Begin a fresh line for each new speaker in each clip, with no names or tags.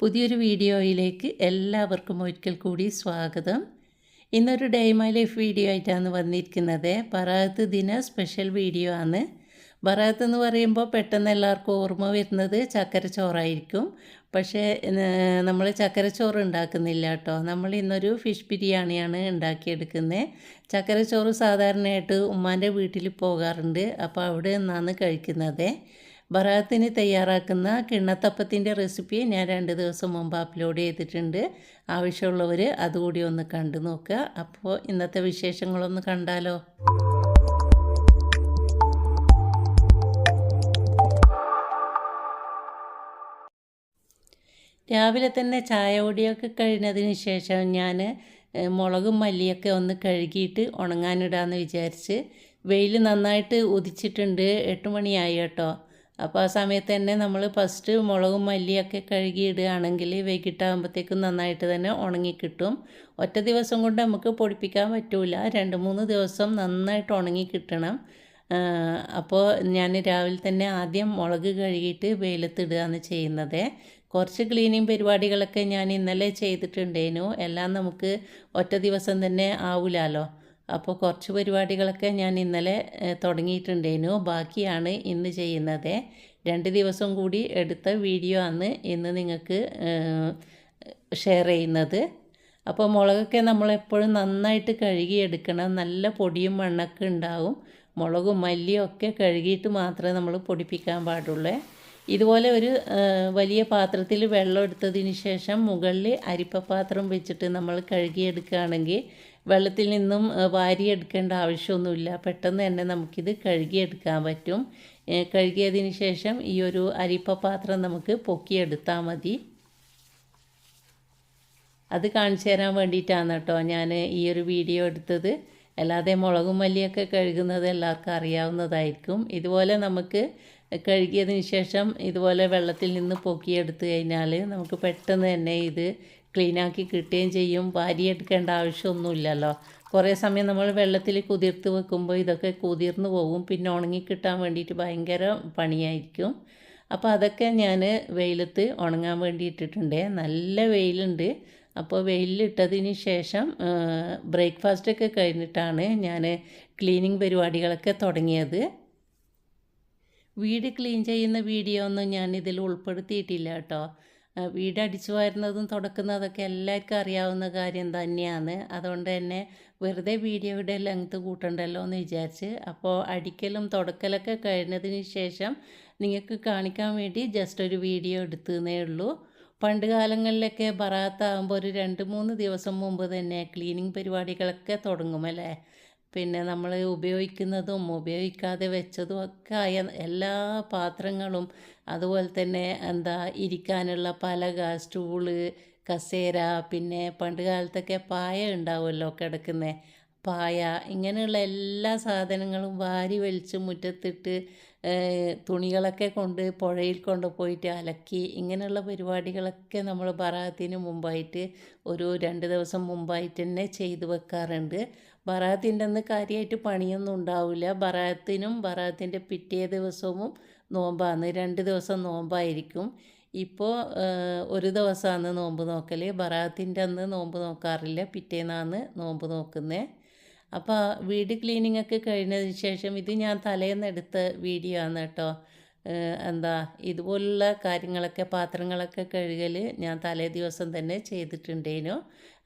പുതിയൊരു വീഡിയോയിലേക്ക് എല്ലാവർക്കും ഒരിക്കൽ കൂടി സ്വാഗതം. ഇന്നൊരു ഡേ മൈ ലൈഫ് വീഡിയോ ആയിട്ടാണ് വന്നിരിക്കുന്നത്. ബറാത്ത് ദിന സ്പെഷ്യൽ വീഡിയോ ആണ്. ബറാത്ത് എന്ന് പറയുമ്പോൾ പെട്ടെന്ന് എല്ലാവർക്കും ഓർമ്മ വരുന്നത് ചക്കരച്ചോറായിരിക്കും. പക്ഷേ നമ്മൾ ചക്കരച്ചോറ് ഉണ്ടാക്കുന്നില്ല കേട്ടോ. നമ്മൾ ഇന്നൊരു ഫിഷ് ബിരിയാണിയാണ് ഉണ്ടാക്കിയെടുക്കുന്നത് ചക്കരച്ചോറ് സാധാരണയായിട്ട് ഉമ്മാന്റെ വീട്ടിൽ പോകാറുണ്ട്. അപ്പോൾ അവിടെ നിന്നാണ് കഴിക്കുന്നത്. ബറാത്തിന് തയ്യാറാക്കുന്ന കിണ്ണത്തപ്പത്തിന്റെ റെസിപ്പി ഞാൻ രണ്ട് ദിവസം മുമ്പ് അപ്ലോഡ് ചെയ്തിട്ടുണ്ട്. ആവശ്യമുള്ളവർ അതുകൂടി ഒന്ന് കണ്ടു നോക്കുക. അപ്പോൾ ഇന്നത്തെ വിശേഷങ്ങളൊന്ന് കണ്ടാലോ? രാവിലെ തന്നെ ചായ പൊടിയൊക്കെ കഴിഞ്ഞതിന് ശേഷം ഞാൻ മുളകും മല്ലിയൊക്കെ ഒന്ന് കഴുകിയിട്ട് ഉണങ്ങാനിടാമെന്ന് വിചാരിച്ച് വെയിൽ നന്നായിട്ട് ഉദിച്ചിട്ടുണ്ട്. എട്ട് മണിയായി കേട്ടോ. അപ്പോൾ ആ സമയത്ത് തന്നെ നമ്മൾ ഫസ്റ്റ് മുളകും മല്ലിയൊക്കെ കഴുകിയിടുകയാണെങ്കിൽ വൈകിട്ടാകുമ്പോഴത്തേക്കും നന്നായിട്ട് തന്നെ ഉണങ്ങിക്കിട്ടും. ഒറ്റ ദിവസം കൊണ്ട് നമുക്ക് പൊടിപ്പിക്കാൻ പറ്റില്ല രണ്ട് മൂന്ന് ദിവസം നന്നായിട്ട് ഉണങ്ങി കിട്ടണം അപ്പോൾ ഞാൻ രാവിലെ തന്നെ ആദ്യം മുളക് കഴുകിയിട്ട് വെയിലത്തിടുകയാണ് ചെയ്യുന്നത്. കുറച്ച് ക്ലീനിങ് പരിപാടികളൊക്കെ ഞാൻ ഇന്നലെ ചെയ്തിട്ടുണ്ടേനു. എല്ലാം നമുക്ക് ഒറ്റ ദിവസം തന്നെ ആവില്ലല്ലോ അപ്പോൾ കുറച്ച് പരിപാടികളൊക്കെ ഞാൻ ഇന്നലെ തുടങ്ങിയിട്ടുണ്ടേനു. ബാക്കിയാണ് ഇന്ന് ചെയ്യുന്നത്. രണ്ട് ദിവസം കൂടി എടുത്ത വീഡിയോ ആണ് ഇന്ന് നിങ്ങൾക്ക് ഷെയർ ചെയ്യുന്നത്. അപ്പോൾ മുളകൊക്കെ നമ്മളെപ്പോഴും നന്നായിട്ട് കഴുകി എടുക്കണം നല്ല പൊടിയും മണ്ണൊക്കെ ഉണ്ടാവും. മുളകും മല്ലിയും ഒക്കെ കഴുകിയിട്ട് മാത്രമേ നമ്മൾ പൊടിപ്പിക്കാൻ പാടുള്ളൂ. ഇതുപോലെ ഒരു വലിയ പാത്രത്തിൽ വെള്ളം എടുത്തതിന് ശേഷം മുകളിൽ അരിപ്പപാത്രം വെച്ചിട്ട് നമ്മൾ കഴുകിയെടുക്കുകയാണെങ്കിൽ വെള്ളത്തിൽ നിന്നും വാരിയെടുക്കേണ്ട ആവശ്യമൊന്നുമില്ല. പെട്ടെന്ന് തന്നെ നമുക്കിത് കഴുകിയെടുക്കാൻ പറ്റും. കഴുകിയതിന് ശേഷം ഈ ഒരു അരിപ്പ പാത്രം നമുക്ക് പൊക്കിയെടുത്താൽ മതി. അത് കാണിച്ചു തരാൻ വേണ്ടിയിട്ടാണ് കേട്ടോ ഞാൻ ഈ ഒരു വീഡിയോ എടുത്തത്. അല്ലാതെ മുളകും മല്ലിയൊക്കെ കഴുകുന്നത് എല്ലാവർക്കും അറിയാവുന്നതായിരിക്കും. ഇതുപോലെ നമുക്ക് കഴുകിയതിന് ശേഷം ഇതുപോലെ വെള്ളത്തിൽ നിന്ന് പൊക്കിയെടുത്ത് കഴിഞ്ഞാൽ നമുക്ക് പെട്ടെന്ന് തന്നെ ഇത് ക്ലീനാക്കി കിട്ടുകയും ചെയ്യും. വാരിയെടുക്കേണ്ട ആവശ്യമൊന്നുമില്ലല്ലോ. കുറേ സമയം നമ്മൾ വെള്ളത്തിൽ കുതിർത്ത് വെക്കുമ്പോൾ ഇതൊക്കെ കുതിർന്ന് പോകും പിന്നെ ഉണങ്ങി കിട്ടാൻ വേണ്ടിയിട്ട് ഭയങ്കര പണിയായിരിക്കും. അപ്പോൾ അതൊക്കെ ഞാൻ വെയിലത്ത് ഉണങ്ങാൻ വേണ്ടി ഇട്ടിട്ടുണ്ട് നല്ല വെയിലുണ്ട്. അപ്പോൾ വെയിലിട്ടതിന് ശേഷം ബ്രേക്ക്ഫാസ്റ്റൊക്കെ കഴിഞ്ഞിട്ടാണ് ഞാൻ ക്ലീനിങ് പരിപാടികളൊക്കെ തുടങ്ങിയത്. വീട് ക്ലീൻ ചെയ്യുന്ന വീഡിയോ ഒന്നും ഞാൻ ഇതിൽ ഉൾപ്പെടുത്തിയിട്ടില്ല കേട്ടോ. വീട് അടിച്ചു വരുന്നതും തുടക്കുന്നതൊക്കെ എല്ലാവർക്കും അറിയാവുന്ന കാര്യം തന്നെയാണ്. അതുകൊണ്ട് തന്നെ വെറുതെ വീഡിയോയുടെ ലെങ്ത് കൂട്ടണ്ടല്ലോ എന്ന് വിചാരിച്ച് അപ്പോൾ അടിക്കലും തുടക്കലൊക്കെ കഴിഞ്ഞതിന് ശേഷം നിങ്ങൾക്ക് കാണിക്കാൻ വേണ്ടി ജസ്റ്റ് ഒരു വീഡിയോ എടുത്തതേ ഉള്ളൂ. പണ്ട് കാലങ്ങളിലൊക്കെ ബറാത്താകുമ്പോൾ ഒരു രണ്ട് മൂന്ന് ദിവസം മുമ്പ് തന്നെ ക്ലീനിങ് പരിപാടികളൊക്കെ തുടങ്ങുമല്ലേ പിന്നെ നമ്മൾ ഉപയോഗിക്കുന്നതും ഉപയോഗിക്കാതെ വെച്ചതും ഒക്കെ ആയ എല്ലാ പാത്രങ്ങളും അതുപോലെ തന്നെ എന്താ ഇരിക്കാനുള്ള പലക സ്റ്റൂൾ കസേര പിന്നെ പണ്ട് കാലത്തൊക്കെ പായ ഉണ്ടാവുമല്ലോ കിടക്കുന്നത് പായ ഇങ്ങനെയുള്ള എല്ലാ സാധനങ്ങളും വാരി വലിച്ച് മുറ്റത്തിട്ട് തുണികളൊക്കെ കൊണ്ട് പുഴയിൽ കൊണ്ടുപോയിട്ട് അലക്കി ഇങ്ങനെയുള്ള പരിപാടികളൊക്കെ നമ്മൾ ബറാത്തിന് മുമ്പായിട്ട് ഒരു രണ്ട് ദിവസം മുമ്പായിട്ട് തന്നെ ചെയ്തു വെക്കാറുണ്ട്. ബറാത്തിന്റെ അന്ന് കാര്യമായിട്ട് പണിയൊന്നും ഉണ്ടാവില്ല. ബറാത്തിനും ബറാത്തിന്റെ പിറ്റേ ദിവസവും നോമ്പാണ് രണ്ട് ദിവസം നോമ്പായിരിക്കും. ഇപ്പോൾ ഒരു ദിവസമാണ് നോമ്പ് നോക്കൽ ബറാത്തിന്റെ അന്ന് നോമ്പ് നോക്കാറില്ല. പിറ്റേന്നാണ് നോമ്പ് നോക്കുന്നത് അപ്പോൾ വീട് ക്ലീനിങ് ഒക്കെ കഴിഞ്ഞതിന് ശേഷം ഇത് ഞാൻ തലേന്ന് എടുത്ത വീഡിയോ ആണ് കേട്ടോ. എന്താ ഇതുപോലുള്ള കാര്യങ്ങളൊക്കെ പാത്രങ്ങളൊക്കെ കഴുകൽ ഞാൻ തലേ ദിവസം തന്നെ ചെയ്തിട്ടുണ്ടേനു.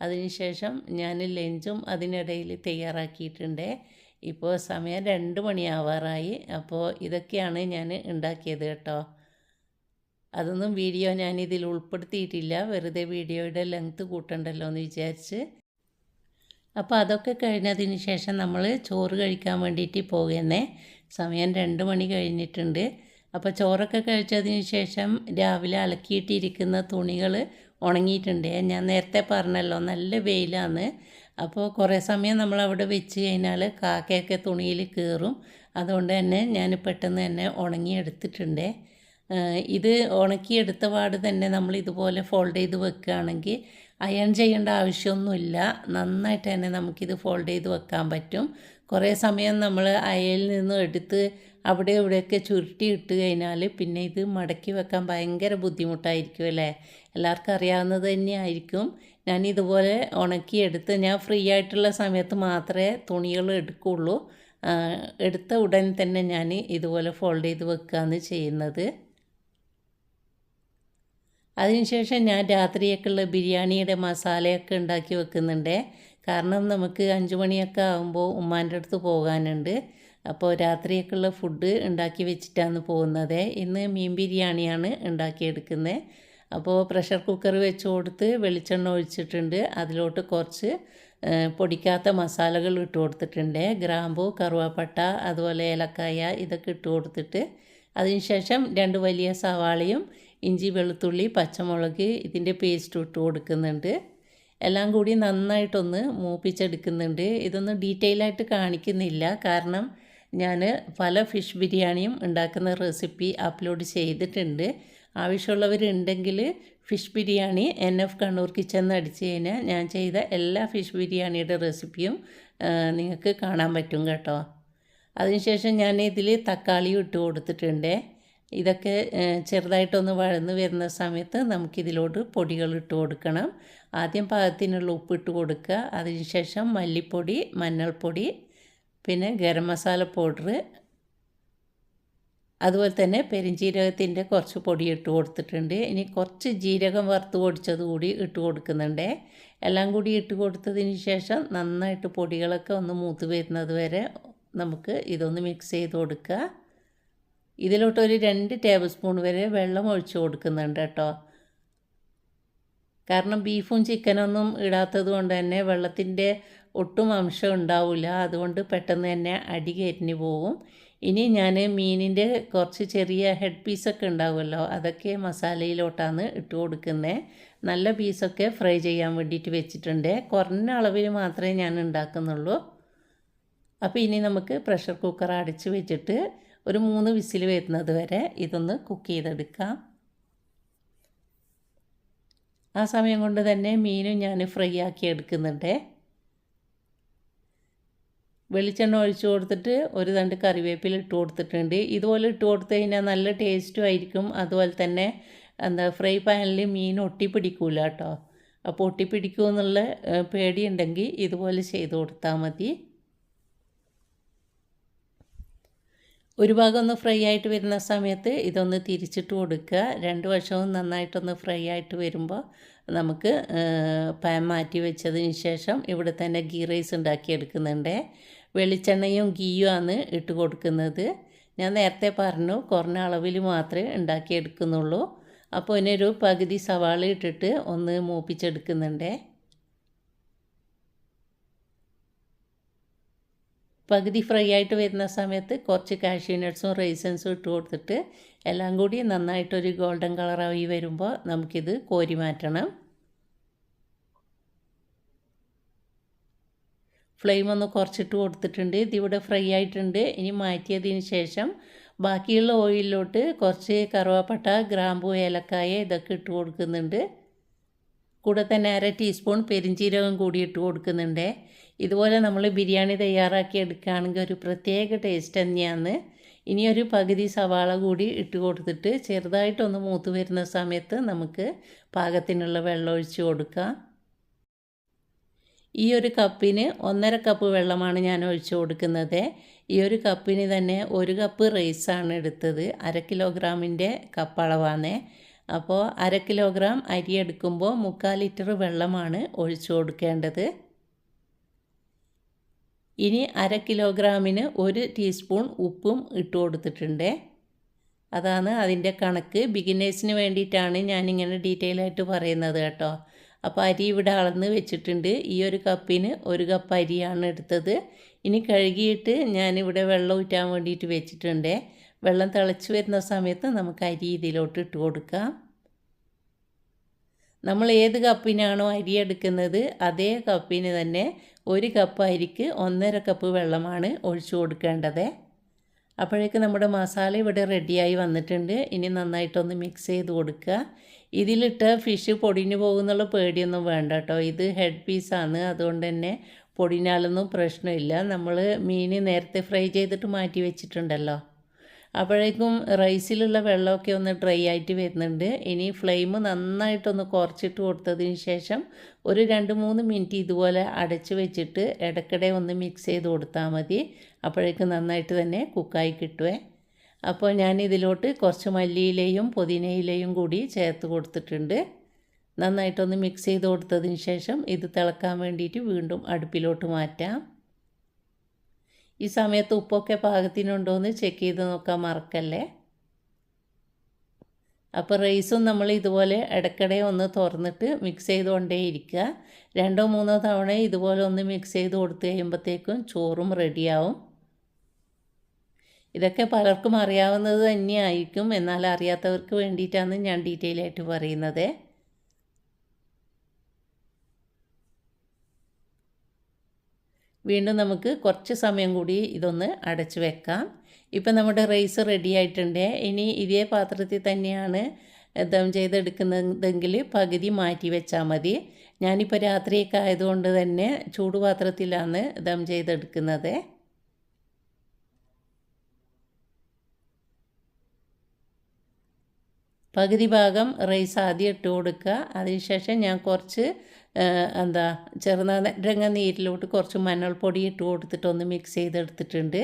അതിനുശേഷം ഞാൻ ലഞ്ചും അതിനിടയിൽ തയ്യാറാക്കിയിട്ടുണ്ട്. ഇപ്പോൾ സമയം രണ്ട് മണിയാവാറായി. അപ്പോൾ ഇതൊക്കെയാണ് ഞാൻ ഉണ്ടാക്കിയത് കേട്ടോ. അതൊന്നും വീഡിയോ ഞാൻ ഇതിൽ ഉൾപ്പെടുത്തിയിട്ടില്ല. വെറുതെ വീഡിയോയുടെ ലെങ്ത്ത് കൂട്ടണ്ടല്ലോ എന്ന് വിചാരിച്ച്. അപ്പോൾ അതൊക്കെ കഴിഞ്ഞതിന് ശേഷം നമ്മൾ ചോറ് കഴിക്കാൻ വേണ്ടിയിട്ട് പോകുന്നേ. സമയം രണ്ട് മണി കഴിഞ്ഞിട്ടുണ്ട്. അപ്പോൾ ചോറൊക്കെ കഴിച്ചതിന് ശേഷം രാവിലെ അലക്കിയിട്ടിരിക്കുന്ന തുണികൾ ഉണങ്ങിയിട്ടുണ്ട്. ഞാൻ നേരത്തെ പറഞ്ഞല്ലോ നല്ല വെയിലാണ്. അപ്പോൾ കുറേ സമയം നമ്മൾ അവിടെ വെച്ച് കഴിഞ്ഞാൽ കാക്കയൊക്കെ തുണിയിൽ കയറും അതുകൊണ്ട് തന്നെ ഞാൻ പെട്ടെന്ന് തന്നെ ഉണങ്ങിയെടുത്തിട്ടുണ്ട്. ഇത് ഉണക്കിയെടുത്ത പാട് തന്നെ നമ്മൾ ഇതുപോലെ ഫോൾഡ് ചെയ്ത് വെക്കുകയാണെങ്കിൽ അയൺ ചെയ്യേണ്ട ആവശ്യമൊന്നുമില്ല. നന്നായിട്ട് തന്നെ നമുക്കിത് ഫോൾഡ് ചെയ്ത് വെക്കാൻ പറ്റും. കുറേ സമയം നമ്മൾ അയലിൽ നിന്നും എടുത്ത് അവിടെ ഇവിടെയൊക്കെ ചുരുട്ടി ഇട്ട് കഴിഞ്ഞാൽ പിന്നെ ഇത് മടക്കി വെക്കാൻ ഭയങ്കര ബുദ്ധിമുട്ടായിരിക്കും അല്ലേ? എല്ലാവർക്കും അറിയാവുന്നത് തന്നെയായിരിക്കും. ഞാൻ ഇതുപോലെ ഉണക്കിയെടുത്ത് ഞാൻ ഫ്രീ ആയിട്ടുള്ള സമയത്ത് മാത്രമേ തുണികൾ എടുക്കുകയുള്ളൂ എടുത്ത ഉടൻ തന്നെ ഞാൻ ഇതുപോലെ ഫോൾഡ് ചെയ്ത് വെക്കുകയാണ് ചെയ്യുന്നത്. അതിനുശേഷം ഞാൻ രാത്രിയൊക്കെയുള്ള ബിരിയാണിയുടെ മസാലയൊക്കെ ഉണ്ടാക്കി വെക്കുന്നുണ്ട്. കാരണം നമുക്ക് അഞ്ച് മണിയൊക്കെ ആകുമ്പോൾ ഉമ്മാന്റെ അടുത്ത് പോകാനുണ്ട്. അപ്പോൾ രാത്രിയൊക്കെയുള്ള ഫുഡ് ഉണ്ടാക്കി വെച്ചിട്ടാണ് പോകുന്നത്. ഇന്ന് മീൻ ബിരിയാണിയാണ് ഉണ്ടാക്കിയെടുക്കുന്നത്. അപ്പോൾ പ്രഷർ കുക്കർ വെച്ച് കൊടുത്ത് വെളിച്ചെണ്ണ ഒഴിച്ചിട്ടുണ്ട്. അതിലോട്ട് കുറച്ച് പൊടിക്കാത്ത മസാലകൾ ഇട്ട് കൊടുത്തിട്ടുണ്ട്. ഗ്രാമ്പു കറുവാപ്പട്ട അതുപോലെ ഏലക്കായ ഇതൊക്കെ ഇട്ട് കൊടുത്തിട്ട് അതിനുശേഷം രണ്ട് വലിയ സവാളയും ഇഞ്ചി വെളുത്തുള്ളി പച്ചമുളക് ഇതിന്റെ പേസ്റ്റ് ഇട്ട് കൊടുക്കുന്നുണ്ട്. എല്ലാം കൂടി നന്നായിട്ടൊന്ന് മൂപ്പിച്ചെടുക്കുന്നുണ്ട്. ഇതൊന്നും ഡീറ്റെയിൽ ആയിട്ട് കാണിക്കുന്നില്ല. കാരണം ഞാൻ പല ഫിഷ് ബിരിയാണിയും ഉണ്ടാക്കുന്ന റെസിപ്പി അപ്ലോഡ് ചെയ്തിട്ടുണ്ട്. ആവശ്യമുള്ളവരുണ്ടെങ്കിൽ fish biryani N F Kannur എന്ന് അടിച്ച് കഴിഞ്ഞാൽ ഞാൻ ചെയ്ത എല്ലാ ഫിഷ് ബിരിയാണിയുടെ റെസിപ്പിയും നിങ്ങൾക്ക് കാണാൻ പറ്റും കേട്ടോ. അതിനുശേഷം ഞാൻ ഇതിൽ തക്കാളി ഇട്ട് കൊടുത്തിട്ടുണ്ട്. ഇതൊക്കെ ചെറുതായിട്ടൊന്ന് വഴന്ന് വരുന്ന സമയത്ത് നമുക്കിതിലോട്ട് പൊടികൾ ഇട്ട് കൊടുക്കണം. ആദ്യം പാകത്തിനുള്ള ഉപ്പ് ഇട്ട് കൊടുക്കുക. അതിനുശേഷം മല്ലിപ്പൊടി മഞ്ഞൾപ്പൊടി പിന്നെ ഗരം മസാല പൗഡർ അതുപോലെ തന്നെ പെരിഞ്ജീരകത്തിന്റെ കുറച്ച് പൊടി ഇട്ട് കൊടുത്തിട്ടുണ്ട്. ഇനി കുറച്ച് ജീരകം വറുത്ത് പൊടിച്ചത് കൂടി ഇട്ട് കൊടുക്കുന്നുണ്ട്. എല്ലാം കൂടി ഇട്ട് കൊടുത്തതിന് ശേഷം നന്നായിട്ട് പൊടികളൊക്കെ ഒന്ന് മൂത്ത് വരുന്നത് വരെ നമുക്ക് ഇതൊന്ന് മിക്സ് ചെയ്ത് കൊടുക്കുക. ഇതിലോട്ടൊരു രണ്ട് ടേബിൾ സ്പൂൺ വരെ വെള്ളം ഒഴിച്ച് കൊടുക്കുന്നുണ്ട് കേട്ടോ. കാരണം ബീഫും ചിക്കനൊന്നും ഇടാത്തത് കൊണ്ട് തന്നെ വെള്ളത്തിന്റെ ഒട്ടും അംശം ഉണ്ടാവില്ല. അതുകൊണ്ട് പെട്ടെന്ന് തന്നെ അടി കരിഞ്ഞു പോകും. ഇനി ഞാൻ മീനിന്റെ കുറച്ച് ചെറിയ ഹെഡ് പീസൊക്കെ ഉണ്ടാവുമല്ലോ അതൊക്കെ മസാലയിലോട്ടാണ് ഇട്ട് കൊടുക്കുന്നത് നല്ല പീസൊക്കെ ഫ്രൈ ചെയ്യാൻ വേണ്ടിയിട്ട് വെച്ചിട്ടുണ്ട്. കുറഞ്ഞ അളവിൽ മാത്രമേ ഞാൻ ഉണ്ടാക്കുന്നുള്ളൂ. അപ്പോൾ ഇനി നമുക്ക് പ്രഷർ കുക്കർ അടച്ച് വെച്ചിട്ട് ഒരു മൂന്ന് വിസിൽ വരുന്നത് വരെ ഇതൊന്ന് കുക്ക് ചെയ്തെടുക്കാം. ആ സമയം കൊണ്ട് തന്നെ മീനും ഞാൻ ഫ്രൈ ആക്കി എടുക്കുന്നുണ്ട്. വെളിച്ചെണ്ണ ഒഴിച്ചു കൊടുത്തിട്ട് ഒരു തണ്ട് കറിവേപ്പില ഇട്ട് കൊടുത്തിട്ടുണ്ട്. ഇതുപോലെ ഇട്ട് കൊടുത്തു കഴിഞ്ഞാൽ നല്ല ടേസ്റ്റും ആയിരിക്കും. അതുപോലെ തന്നെ എന്താ ഫ്രൈ പാനിൽ മീൻ ഒട്ടിപ്പിടിക്കൂല കേട്ടോ. അപ്പോൾ ഒട്ടിപ്പിടിക്കുമെന്നുള്ള പേടിയുണ്ടെങ്കിൽ ഇതുപോലെ ചെയ്ത് കൊടുത്താൽ മതി. ഒരു ഭാഗം ഒന്ന് ഫ്രൈ ആയിട്ട് വരുന്ന സമയത്ത് ഇതൊന്ന് തിരിച്ചിട്ട് കൊടുക്കുക. രണ്ട് വശവും നന്നായിട്ടൊന്ന് ഫ്രൈ ആയിട്ട് വരുമ്പോൾ നമുക്ക് പാൻ മാറ്റി വെച്ചതിന് ശേഷം ഇവിടെ തന്നെ ഗീ റൈസ് ഉണ്ടാക്കിയെടുക്കുന്നുണ്ട്. വെളിച്ചെണ്ണയും ഗീയും ആണ് ഇട്ട് കൊടുക്കുന്നത്. ഞാൻ നേരത്തെ പറഞ്ഞു കുറഞ്ഞ അളവിൽ മാത്രമേ ഉണ്ടാക്കിയെടുക്കുന്നുള്ളൂ. അപ്പോൾ ഇതിനൊരു പകുതി സവാള ഇട്ടിട്ട് ഒന്ന് മൂപ്പിച്ചെടുക്കുന്നുണ്ട്. പകുതി ഫ്രൈ ആയിട്ട് വരുന്ന സമയത്ത് കുറച്ച് കാഷ്യൂ നട്ട്സും റൈസൻസും ഇട്ട് കൊടുത്തിട്ട് എല്ലാം കൂടി നന്നായിട്ടൊരു ഗോൾഡൻ കളറായി വരുമ്പോൾ നമുക്കിത് കോരി മാറ്റണം. ഫ്ലെയിം ഒന്ന് കുറച്ചിട്ട് കൊടുത്തിട്ടുണ്ട്. ഇതിവിടെ ഫ്രൈ ആയിട്ടുണ്ട്. ഇനി മാറ്റിയതിന് ശേഷം ബാക്കിയുള്ള ഓയിലിലോട്ട് കുറച്ച് കറുവാപ്പട്ട ഗ്രാമ്പു ഏലക്കായ ഇതൊക്കെ ഇട്ട് കൊടുക്കുന്നുണ്ട്. കൂടെ തന്നെ അര ടീസ്പൂൺ പെരിഞ്ചീരകം കൂടി ഇട്ട് കൊടുക്കുന്നുണ്ട്. ഇതുപോലെ നമ്മൾ ബിരിയാണി തയ്യാറാക്കി എടുക്കുകയാണെങ്കിൽ ഒരു പ്രത്യേക ടേസ്റ്റ് തന്നെയാണ്. ഇനി ഒരു പകുതി സവാള കൂടി ഇട്ട് കൊടുത്തിട്ട് ചെറുതായിട്ടൊന്ന് മൂത്ത് വരുന്ന സമയത്ത് നമുക്ക് പാകത്തിനുള്ള വെള്ളം ഒഴിച്ച് കൊടുക്കാം. ഈ ഒരു കപ്പിന് ഒന്നര കപ്പ് വെള്ളമാണ് ഞാൻ ഒഴിച്ചു കൊടുക്കുന്നത്. ഈ ഒരു കപ്പിന് തന്നെ ഒരു കപ്പ് റൈസാണ് എടുത്തത്. അര കിലോഗ്രാമിന്റെ കപ്പളവാണ് അപ്പോൾ അര കിലോഗ്രാം അരി എടുക്കുമ്പോൾ മുക്കാൽ ലിറ്റർ വെള്ളമാണ് ഒഴിച്ചു കൊടുക്കേണ്ടത്. ഇനി അര കിലോഗ്രാമിന് ഒരു ടീസ്പൂൺ ഉപ്പും ഇട്ട് കൊടുത്തിട്ടുണ്ട്. അതാണ് അതിന്റെ കണക്ക്. ബിഗിനേഴ്സിന് വേണ്ടിയിട്ടാണ് ഞാനിങ്ങനെ ഡീറ്റെയിൽ ആയിട്ട് പറയുന്നത് കേട്ടോ. അപ്പോൾ അരി ഇവിടെ അളന്ന് വെച്ചിട്ടുണ്ട്. ഈ ഒരു കപ്പിന് ഒരു കപ്പ് അരിയാണ് എടുത്തത്. ഇനി കഴുകിയിട്ട് ഞാനിവിടെ വെള്ളം ഊറ്റാൻ വേണ്ടിയിട്ട് വെച്ചിട്ടുണ്ട്. വെള്ളം തിളച്ച് വരുന്ന സമയത്ത് നമുക്ക് അരി ഇതിലോട്ട് ഇട്ട് കൊടുക്കാം. നമ്മൾ ഏത് കപ്പിനാണോ അരി എടുക്കുന്നത് അതേ കപ്പിന് തന്നെ ഒരു കപ്പ് അരിക്ക് ഒന്നര കപ്പ് വെള്ളമാണ് ഒഴിച്ചു കൊടുക്കേണ്ടത്. അപ്പോഴേക്ക് നമ്മുടെ മസാല ഇവിടെ റെഡിയായി വന്നിട്ടുണ്ട്. ഇനി നന്നായിട്ടൊന്ന് മിക്സ് ചെയ്ത് കൊടുക്കുക. ഇതിലിട്ട് ഫിഷ് പൊടിഞ്ഞു പോകുന്നുള്ള പേടിയൊന്നും വേണ്ട കേട്ടോ. ഇത് ഹെഡ് പീസാണ് അതുകൊണ്ട് തന്നെ പൊടിഞ്ഞാലൊന്നും പ്രശ്നമില്ല. നമ്മൾ മീൻ നേരത്തെ ഫ്രൈ ചെയ്തിട്ട് മാറ്റി വെച്ചിട്ടുണ്ടല്ലോ. അപ്പോഴേക്കും റൈസിലുള്ള വെള്ളമൊക്കെ ഒന്ന് ഡ്രൈ ആയിട്ട് വരുന്നുണ്ട്. ഇനി ഫ്ലെയിം നന്നായിട്ടൊന്ന് കുറച്ചിട്ട് കൊടുത്തതിന് ശേഷം ഒരു രണ്ട് മൂന്ന് മിനിറ്റ് ഇതുപോലെ അടച്ച് വെച്ചിട്ട് ഇടയ്ക്കിടെ ഒന്ന് മിക്സ് ചെയ്ത് കൊടുത്താൽ മതി. അപ്പോഴേക്കും നന്നായിട്ട് തന്നെ കുക്കായി കിട്ടുവേ. അപ്പോൾ ഞാൻ ഇതിലോട്ട് കുറച്ച് മല്ലിയിലയും പുതിനയിലയും കൂടി ചേർത്ത് കൊടുത്തിട്ടുണ്ട്. നന്നായിട്ടൊന്ന് മിക്സ് ചെയ്ത് കൊടുത്തതിന് ശേഷം ഇത് തിളക്കാൻ വേണ്ടിയിട്ട് വീണ്ടും അടുപ്പിലോട്ട് മാറ്റാം. ഈ സമയത്ത് ഉപ്പൊക്കെ പാകത്തിനുണ്ടോ എന്ന് ചെക്ക് ചെയ്ത് നോക്കാൻ മറക്കല്ലേ? അപ്പോൾ റൈസും നമ്മൾ ഇതുപോലെ ഇടയ്ക്കിടെ ഒന്ന് തുറന്നിട്ട് മിക്സ് ചെയ്തുകൊണ്ടേ ഇരിക്കുക. രണ്ടോ മൂന്നോ തവണ ഇതുപോലെ ഒന്ന് മിക്സ് ചെയ്ത് കൊടുത്തു കഴിയുമ്പോഴത്തേക്കും ചോറും റെഡിയാവും ഇതൊക്കെ പലർക്കും അറിയാവുന്നത് തന്നെയായിരിക്കും. എന്നാൽ അറിയാത്തവർക്ക് വേണ്ടിയിട്ടാണ് ഞാൻ ഡീറ്റെയിൽ ആയിട്ട് പറയുന്നത്. വീണ്ടും നമുക്ക് കുറച്ച് സമയം കൂടി ഇതൊന്ന് അടച്ചു വെക്കാം. ഇപ്പം നമ്മുടെ റൈസ് റെഡി ആയിട്ടുണ്ട്. ഇനി ഇതേ പാത്രത്തിൽ തന്നെയാണ് ദം ചെയ്തെടുക്കുന്നതെങ്കിൽ പകുതി മാറ്റി വെച്ചാൽ മതി. ഞാനിപ്പോൾ രാത്രിയൊക്കെ ആയതുകൊണ്ട് തന്നെ ചൂടുപാത്രത്തിലാണ് ദം ചെയ്തെടുക്കുന്നത്. പകുതി ഭാഗം റൈസ് ആദ്യം ഇട്ട് കൊടുക്കുക. അതിനുശേഷം ഞാൻ കുറച്ച് എന്താ ചെറുനാരങ്ങ നീരിലോട്ട് കുറച്ച് മഞ്ഞൾപ്പൊടി ഇട്ട് കൊടുത്തിട്ട് ഒന്ന് മിക്സ് ചെയ്തെടുത്തിട്ടുണ്ട്.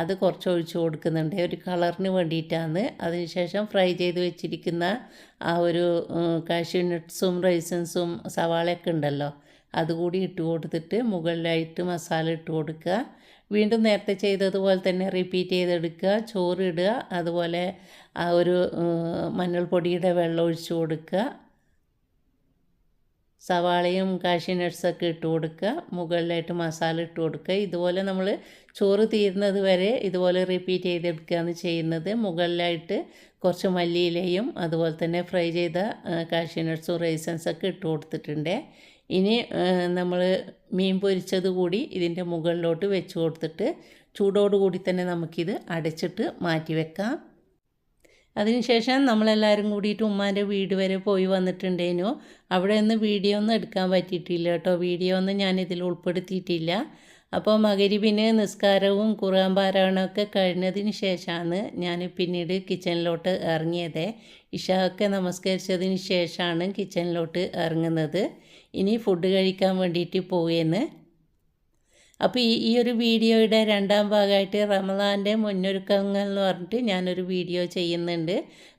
അത് കുറച്ച് ഒഴിച്ച് കൊടുക്കുന്നുണ്ട്. ഒരു കളറിന് വേണ്ടിയിട്ടാണ്. അതിനുശേഷം ഫ്രൈ ചെയ്ത് വെച്ചിരിക്കുന്ന ആ ഒരു കാഷ്യൂ നട്ട്സും റൈസൻസും സവാളയൊക്കെ ഉണ്ടല്ലോ അതുകൂടി ഇട്ട് കൊടുത്തിട്ട് മുകളിലായിട്ട് മസാല ഇട്ട് കൊടുക്കുക. വീണ്ടും നേരത്തെ ചെയ്തതുപോലെ തന്നെ റിപ്പീറ്റ് ചെയ്തെടുക്കുക. ചോറ് ഇടുക അതുപോലെ ആ ഒരു മഞ്ഞൾപ്പൊടിയുടെ വെള്ളം ഒഴിച്ച് കൊടുക്കുക. സവാളയും കാഷ്യൂ നട്ട്സൊക്കെ ഇട്ട് കൊടുക്കുക. മുകളിലായിട്ട് മസാല ഇട്ട് കൊടുക്കുക. ഇതുപോലെ നമ്മൾ ചോറ് തീരുന്നത് വരെ ഇതുപോലെ റിപ്പീറ്റ് ചെയ്തെടുക്കുകയാണ് ചെയ്യുന്നത്. മുകളിലായിട്ട് കുറച്ച് മല്ലിയിലയും അതുപോലെ തന്നെ ഫ്രൈ ചെയ്ത കാഷ്യൂ നട്ട്സും റൈസൻസൊക്കെ ഇട്ട് കൊടുത്തിട്ടുണ്ട്. ഇനി നമ്മൾ മീൻ പൊരിച്ചത് കൂടി ഇതിന്റെ മുകളിലോട്ട് വെച്ച് കൊടുത്തിട്ട് ചൂടോടുകൂടി തന്നെ നമുക്കിത് അടച്ചിട്ട് മാറ്റി വെക്കാം. അതിനുശേഷം നമ്മളെല്ലാവരും കൂടിയിട്ട് ഉമ്മാന്റെ വീട് വരെ പോയി വന്നിട്ടുണ്ടേനു. അവിടെ നിന്ന് വീഡിയോ ഒന്നും എടുക്കാൻ പറ്റിയിട്ടില്ല കേട്ടോ. വീഡിയോ ഒന്നും ഞാൻ ഇതിൽ ഉൾപ്പെടുത്തിയിട്ടില്ല. അപ്പോൾ മകരിബിന് നിസ്കാരവും ഖുർആൻ പാരായണമൊക്കെ കഴിഞ്ഞതിന് ശേഷമാണ് ഞാൻ പിന്നീട് കിച്ചണിലോട്ട് ഇറങ്ങിയത്. ഇഷാക്കെ നമസ്കരിച്ചതിന് ശേഷമാണ് കിച്ചണിലോട്ട് ഇറങ്ങുന്നത്. ഇനി ഫുഡ് കഴിക്കാൻ വേണ്ടിയിട്ട് പോവുകയെന്ന് അപ്പോൾ ഈ ഈ ഒരു വീഡിയോയുടെ രണ്ടാം ഭാഗമായിട്ട് റമദാന്റെ മുന്നൊരുക്കങ്ങൾ എന്ന് പറഞ്ഞിട്ട് ഞാനൊരു വീഡിയോ ചെയ്യുന്നുണ്ട്.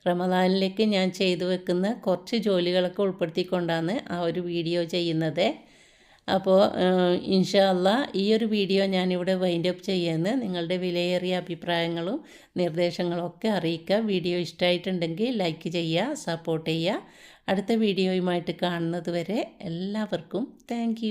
റമദാനിലേക്ക് ഞാൻ ചെയ്തു വെക്കുന്ന കുറച്ച് ജോലികളൊക്കെ ഉൾപ്പെടുത്തിക്കൊണ്ടാണ് ആ ഒരു വീഡിയോ ചെയ്യുന്നത്. അപ്പോൾ ഇൻഷാല്ല ഈ ഒരു വീഡിയോ ഞാനിവിടെ വൈൻഡ് അപ്പ് ചെയ്യുന്നത് നിങ്ങളുടെ വിലയേറിയ അഭിപ്രായങ്ങളും നിർദ്ദേശങ്ങളും ഒക്കെ അറിയിക്കുക. വീഡിയോ ഇഷ്ടമായിട്ടുണ്ടെങ്കിൽ ലൈക്ക് ചെയ്യുക സപ്പോർട്ട് ചെയ്യുക. അടുത്ത വീഡിയോയുമായിട്ട് കാണുന്നത് വരെ എല്ലാവർക്കും താങ്ക്